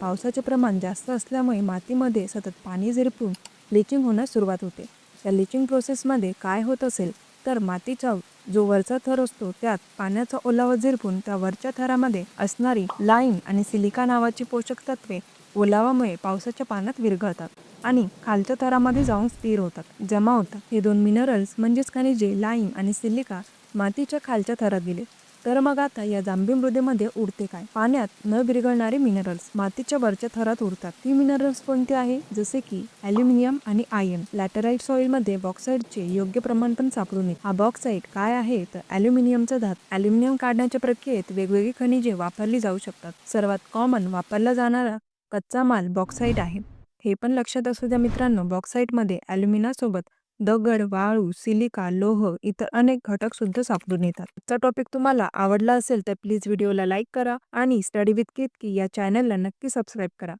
पावसाचे प्रमाण जास्त असल्यामुळे मातीमध्ये सतत पाणी झिरपून लिचिंग होण्यास सुरुवात होते. या लिचिंग प्रोसेसमध्ये काय होत असेल तर मातीचा जो वरचा थर असतो त्यात पाण्याचा ओलावा झिरपून त्या वरच्या थरामध्ये असणारी लाईम आणि सिलिका नावाची पोषक तत्वे ओलावामुळे पावसाच्या पाण्यात विरघळतात आणि खालच्या थरामध्ये जाऊन स्थिर होतात. जमा होतात. हे दोन मिनरल्स म्हणजेच खनिजे लाईम आणि सिलिका मातीच्या खालच्या थरात गेले. तर मग आता या जांभी मृदेमध्ये उडते काय? पाण्यात न विरघळणारे मिनरल्स मातीच्या वरच्या थरात उरतात ती मिनरल्स कोणते आहे? जसे की अल्युमिनियम आणि आयर्न लॅटराईट सॉइलमध्ये बॉक्साईडचे योग्य प्रमाण पण सापडून येते हा बॉक्साईड काय आहे? तर अल्युमिनियमचा धात. अल्युमिनियम काढण्याच्या प्रक्रियेत वेगवेगळी खनिजे वापरली जाऊ शकतात. सर्वात कॉमन वापरला जाणारा कच्चा माल बॉक्साईट आहे. हे पण लक्षात असू द्या मित्रांनो बॉक्साईटमध्ये अल्युमिनासोबत दगड वाळू सिलिका लोह इतर अनेक घटक सुद्धा सापडून येतात. आजचा टॉपिक तुम्हाला आवडला असेल तर प्लीज व्हिडिओला लाईक करा आणि स्टडी विथ केतकी या चॅनलला नक्की सबस्क्राईब करा.